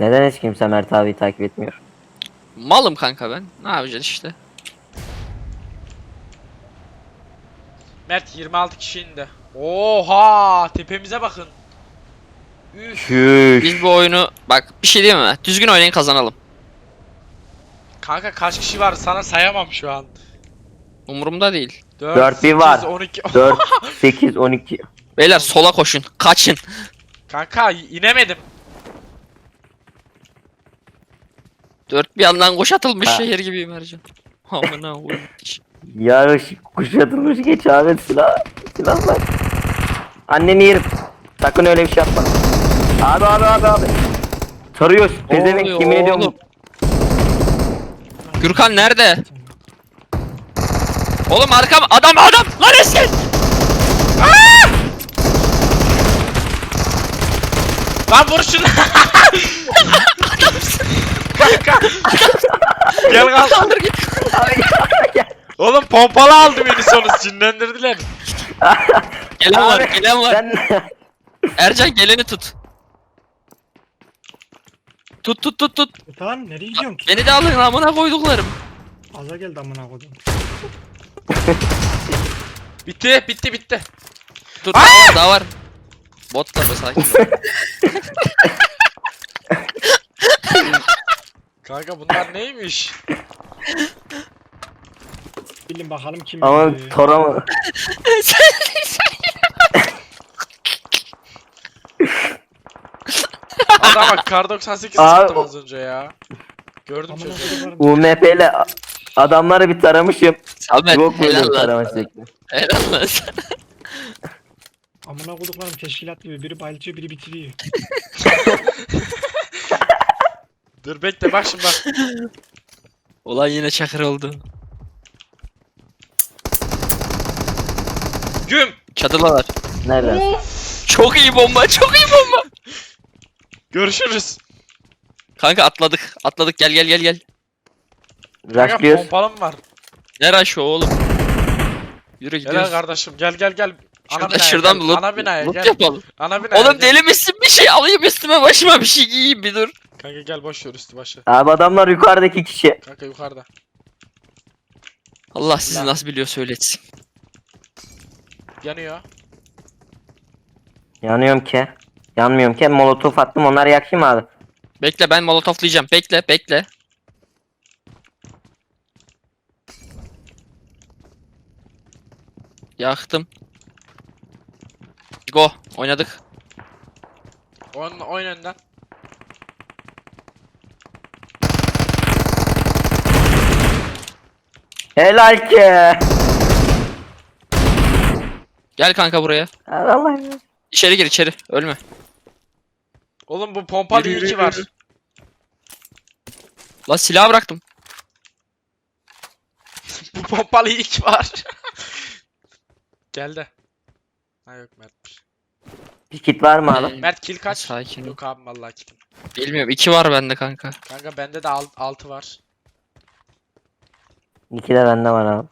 Neden hiç kimse Mert abiyi takip etmiyor? Malım kanka ben. Ne yapacaksın işte. Mert 26 kişi indi. Oha tepemize bakın. Üf. Biz bu oyunu bak bir şey diyeyim mi? Düzgün oynayın kazanalım. Kanka kaç kişi var sana sayamam şu an. Umurumda değil. 4, Dört bir var. 12. 4, 8, 12. Beyler sola koşun. Kaçın. Kanka inemedim. Dört bir yandan koş atılmış Ha. şehir gibiyim Ercan. Amına koyayım. Yarış kuşatılmış geç abi silah. Silahlar. Anneni yerim. Sakın öyle bir şey yapma. Abi abi abi abi. Tarıyor. Pezevenk oluyor kimin ediyorum. oğlum? Gürkan nerede? Oğlum arkam adam adam lan eski. Lan vur şunu. Kanka. Gel kal. Kaldır git. Oğlum pompalı aldı beni sonu sinirlendirdiler. Gelen var gelen var. Sen Ercan geleni tut. Tut tut tut tut. E tamam nereye gidiyorsun? Beni de alın amına koyduklarım. Aza geldi amına kodum. Bitti bitti bitti. Dur daha var, daha var. Bot da be sakin. ol. Kanka bunlar neymiş? Bilin bakalım kim ama yendi. Tora mı? Adama kar 98 Abi, sıktım o- az önce ya. Gördüm Amına çocuğu. UMP ile adamları bir taramışım. Samet Yok böyle helal bir lan. tarama şekli. Helal lan sana. Amına koduklarım teşkilat gibi biri bayıltıyor biri bitiriyor. Dur bekle bak şimdi bak. Ulan yine çakır oldu. Güm. Çatılalar. Nereden? Of. Çok iyi bomba, çok iyi bomba. Görüşürüz. Kanka atladık, atladık. Gel gel gel gel. Kanka Rushlıyoruz. pompalım var. Ne rush o oğlum? Yürü Gel gidiyoruz. kardeşim gel gel gel. Ana Şurada, binaya şuradan gel. loot, Ana binaya loot gel. yapalım. Ana binaya Oğlum gel. deli misin? Bir şey alayım üstüme başıma bir şey giyeyim bir dur. Kanka gel boş ver üstü başı. Abi adamlar yukarıdaki kişi. Kanka yukarıda. Allah sizi Lan. nasıl biliyor söyletsin. Yanıyor. Yanıyorum ki. Yanmıyorum ki. Molotof attım. Onları yakayım abi. Bekle ben molotoflayacağım. Bekle bekle. Yaktım. Go. Oynadık. Oyun, oyun önden. Helal ki. Gel kanka buraya. Abi Allah'ım. İçeri gir içeri. Ölme. Oğlum bu pompalı Yürü, yürü, iki var. yürü. La silah bıraktım. bu pompalı iki var. Geldi. Ha yok Mert'miş. Bir kit var mı abi? Ee, Mert kill kaç? Sakin ol. Yok abi vallahi killim. Bilmiyorum. iki var bende kanka. Kanka bende de 6 var. İki de bende var abi.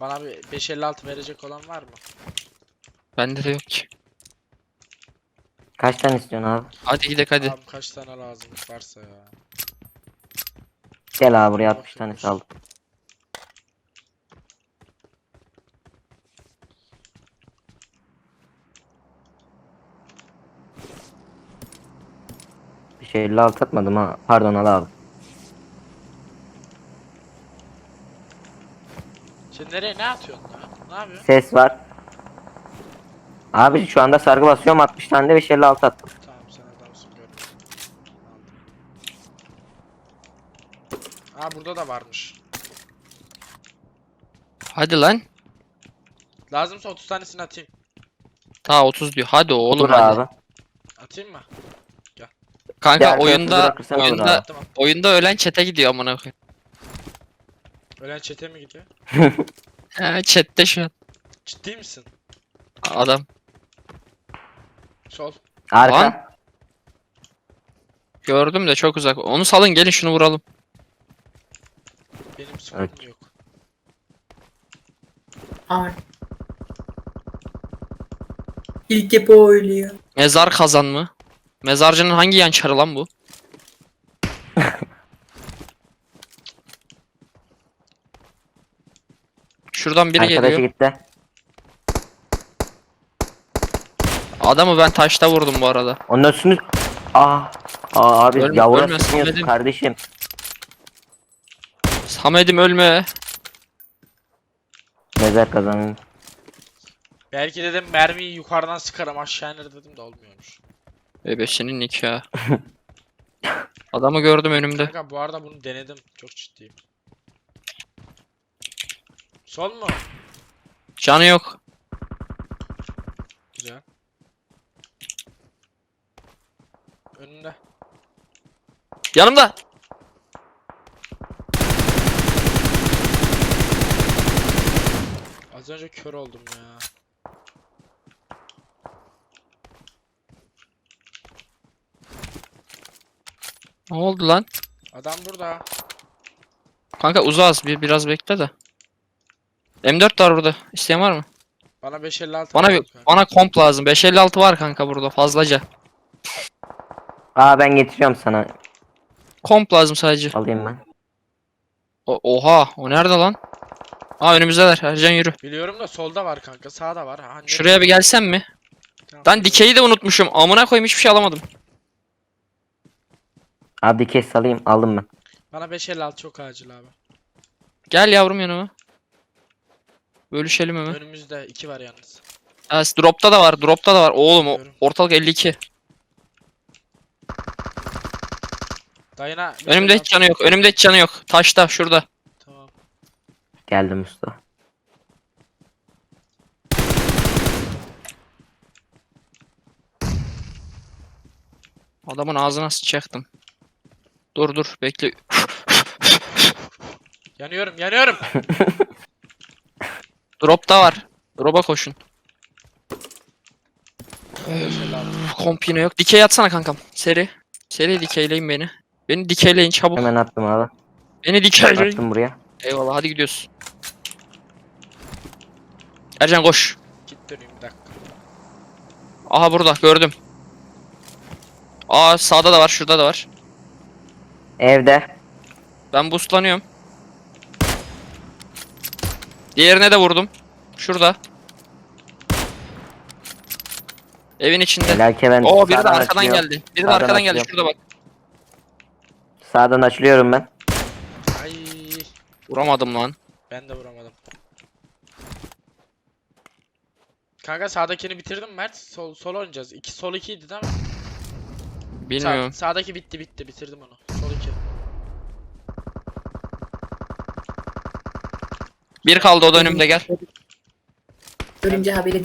Bana bir 556 verecek olan var mı? Bende de yok ki. Kaç tane istiyorsun abi? Hadi gidelim hadi. Abi kaç tane lazım varsa ya. Gel abi buraya 60 tane aldım. 56 atmadım ha. Pardon al abi. Şimdi nereye ne atıyorsun? Ne, ne yapıyorsun? Ses var. Abi şu anda sargı basıyorum 60 tane de 556 attım. Tamam sen adamsın. Aldım. Aa burada da varmış. Hadi lan. Lazımsa 30 tanesini atayım. Ta 30 diyor. Hadi oğlum Dur hadi. abi. Atayım mı? Kanka Gel, oyunda bırakırsan olur oyunda abi. Oyunda ölen çete gidiyor amına koyayım. Ölen çete mi gidiyor? He chatte şu an. Ciddi misin? Adam. Sol. Arka. Lan. Gördüm de çok uzak. Onu salın gelin şunu vuralım. Benim solum Evet. yok. İlk hep o oynuyor. Mezar kazan mı? Mezarcının hangi yan çarı lan bu? Şuradan biri Arkadaşı geliyor. gitti. Adamı ben taşta vurdum bu arada. Onun üstünü... Ah. Aa, abi Ölme- yavru ölme, sıkmıyorsun Samet'im. kardeşim. Samet'im ölme. Mezar kazanın. Belki dedim mermiyi yukarıdan sıkarım aşağı iner dedim de olmuyormuş. Bebeşinin nikahı. Adamı gördüm önümde. Kanka bu arada bunu denedim. Çok ciddiyim. Sol mu? Canı yok. Güzel. Önünde. Yanımda. Az önce kör oldum ya. Ne oldu lan? Adam burada. Kanka uzağız bir biraz bekle de. M4 var burada. İsteyen var mı? Bana 556 Bana bir kanka. bana komp lazım. 556 var kanka burada fazlaca. Aa ben getiriyorum sana. Komp lazım sadece. Alayım ben. O- oha o nerede lan? Aa önümüzdeler. Ercan yürü. Biliyorum da solda var kanka. Sağda var. Ha, ne- Şuraya bir gelsen mi? Tamam, Lan dikeyi de unutmuşum. Amına koyayım hiçbir şey alamadım. Abi kes salayım aldım ben. Bana 556 çok acil abi. Gel yavrum yanıma. Bölüşelim hemen. Önümüzde 2 var yalnız. Ha, dropta da var. Dropta da var. Oğlum o Görüyorum. ortalık 52. Dayına Önümde hiç 556 canı yok. Önümde hiç canı yok. Taşta şurada. Tamam. Geldim usta. Adamın ağzına sıçacaktım. Dur dur bekle. Yanıyorum yanıyorum. Dropta var. Drop'a koşun. 556. Komp yine yok. Dikey atsana kankam. Seri. Seri dikeyleyin beni. Beni dikeyleyin çabuk. Hemen attım abi. Beni dikeyleyin. Attım buraya. Eyvallah hadi gidiyoruz. Ercan koş. Git döneyim bir dakika. Aha burada gördüm. Aa sağda da var şurada da var. Evde. Ben boostlanıyorum. Diğerine de vurdum. Şurada. Evin içinde. Ben Oo biri de sağdan arkadan açılıyorum. geldi. Biri de Sağdan arkadan geldi. açılıyorum. Şurada bak. Sağdan açılıyorum ben. Ay Vuramadım lan. ben de vuramadım. Kanka sağdakini bitirdim Mert. Sol sol oynayacağız. 2 sol 2 idi değil mi? Sağ- Bilmiyorum. sağdaki bitti bitti bitirdim onu. Sol 2. Bir kaldı o da önümde gel. Görünce haberi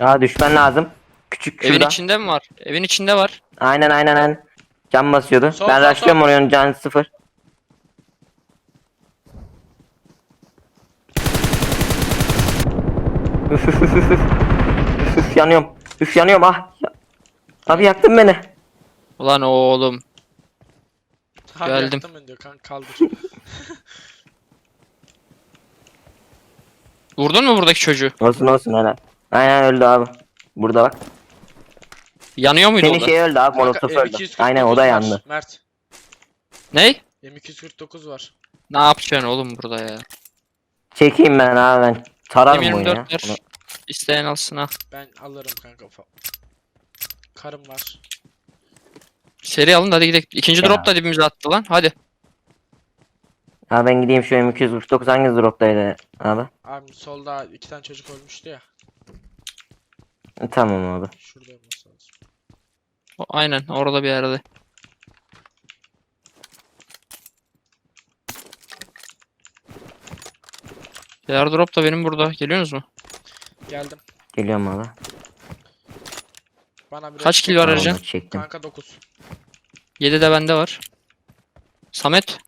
Aa düşman lazım. Küçük Evin şurada. içinde mi var? Evin içinde var. Aynen aynen aynen. Can basıyordu. Sol, ben sol, rushlıyorum oraya can sıfır. Üf üf üf üf üf. Üf üf yanıyorum. Üf yanıyorum ah. Abi yaktın beni. Ulan oğlum. Abi Geldim. yaktım ben diyor kanka kaldır. Vurdun mu buradaki çocuğu? Olsun olsun helal. Aynen öldü abi. Burada bak. Yanıyor muydu o Senin da? şey öldü abi Kanka, molotof öldü. M249 Aynen o da var, yandı. Mert. Ney? M249 var. Ne yapacaksın oğlum burada ya? Çekeyim ben abi ben. Tararım bunu ya. M24 ver. İsteyen alsın ha. Ben alırım kanka. Karım var. Seri alın da hadi gidelim. İkinci Ya. drop da dibimize attı lan. Hadi. Ha ben gideyim şu M249 hangi droptaydı abi? Abi solda iki tane çocuk ölmüştü ya. Tamam abi. Şurada olması lazım. O- Aynen orada bir yerde. Diğer drop da benim burada. Geliyorsunuz mu? Geldim. Geliyorum abi. Bana bir Kaç kill var Tamam, Ercan? Çektim. Kanka 9. 7 de bende var. Samet.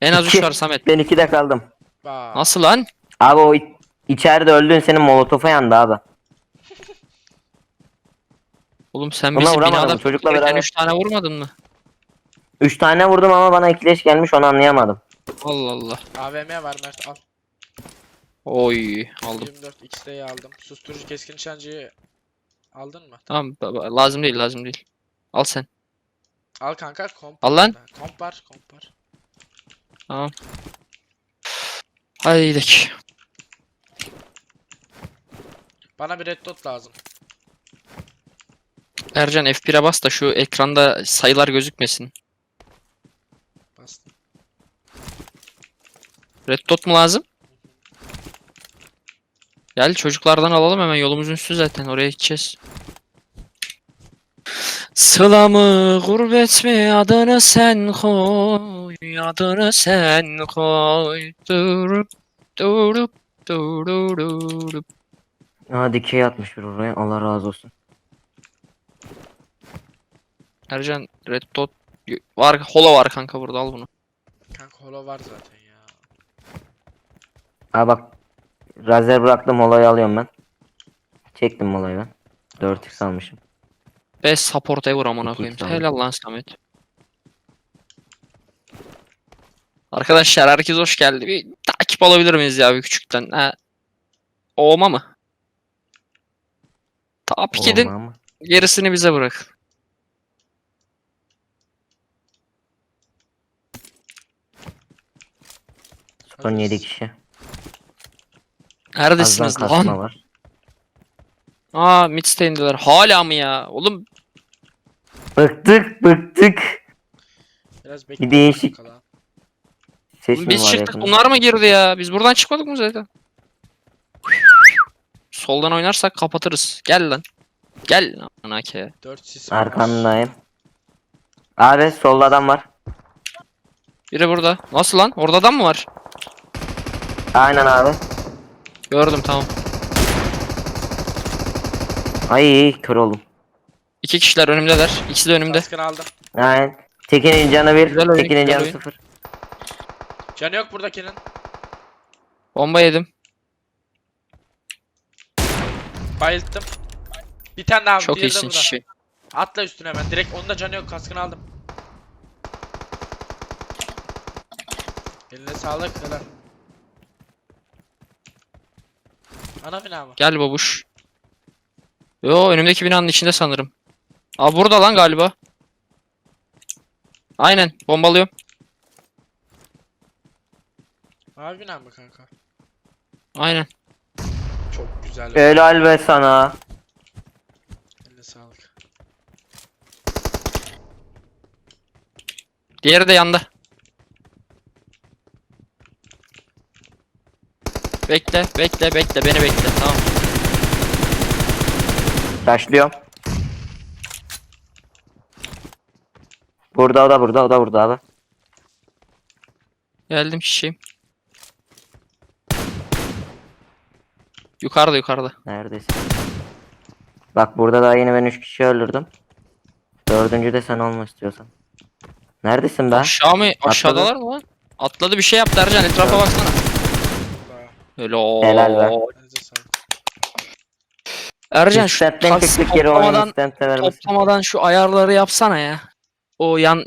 En az 3 İki. var Samet. Ben ikide kaldım. Bak. Nasıl lan? Abi o i- içeride öldüğün senin molotofa yandı abi. Oğlum sen Ona bizi vuramadım, binada çocukla beraber. 3 tane vurmadın mı? Üç tane vurdum ama bana ikileş gelmiş onu anlayamadım. Allah Allah. AVM var Mert al. Oy aldım. 24 XT'yi aldım. Susturucu keskin nişancıyı aldın mı? Tamam ba- ba- lazım değil lazım değil. Al sen. Al kanka komp. Al lan. Komp var komp var. Hadi gidelim. Bana bir red dot lazım. Ercan F1'e bas da şu ekranda sayılar gözükmesin. Bastım. Red dot mu lazım? Gel çocuklardan alalım hemen yolumuzun üstü zaten oraya gideceğiz. Sıla mı gurbet mi adını sen koy adını sen koy durup durup durup Ha dikey atmış bir oraya. Allah razı olsun. Ercan red dot var holo var kanka burada al bunu. Kanka holo var zaten ya. Ha bak. Razer bıraktım molayı alıyorum ben. Çektim molayı ben. 4x almışım. Best support ever amına koyayım. Helal lan Samet. Arkadaşlar herkes hoş geldi. Bir takip alabilir miyiz ya bir küçükten? Ha. Olma mı? Tabii edin. Olma ama. Gerisini bize bırak. Son 7 kişi. Azdan Neredesiniz kasma lan? var. Aa midstay'indeler. Hala mı ya? Oğlum Bıktık bıktık. Biraz bekle. değişik. mi biz var çıktık yakında? bunlar mı girdi ya? Biz buradan çıkmadık mı zaten? Soldan oynarsak kapatırız. Gel lan. Gel lan ke. 4 sis var. Arkandayım. Abi solda adam var. Biri burada. Nasıl lan? Orada adam mı var? Aynen abi. Gördüm tamam. Ay kör oldum. İki kişiler önümdeler. İkisi de önümde. Kaskını aldım. Aynen. Tekin'in canı bir, Güzel oyun, Tekin'in güzel canı oyun. sıfır. Canı yok buradakinin. Bomba yedim. Bayılttım. Bir tane daha. Çok diğeri de iyisin burada. şişi. Atla üstüne hemen. Direkt onun da canı yok. Kaskını aldım. Eline sağlık. Helal. Ana bina mı? Gel babuş. Yo önümdeki binanın içinde sanırım. Aa burada lan galiba. Aynen bombalıyorum. Mavi bina mı kanka? Aynen. Çok güzel. Helal be sana. Eline sağlık. Diğeri de yanda. Bekle, bekle, bekle. Beni bekle. Tamam. Taşlıyorum. Burada o da burada o da burada abi. Geldim şişeyim. Yukarıda yukarıda. Neredesin? Bak burada daha yeni ben 3 kişi öldürdüm. Dördüncü de sen olma istiyorsan. Neredesin be? Aşağı mı? Aşağıdalar mı lan? Atladı bir şey yaptı Ercan. Etrafa baksana. O. Helal be. Ercan şu tas çıktık toplamadan, toplamadan şu ayarları yapsana ya. O yan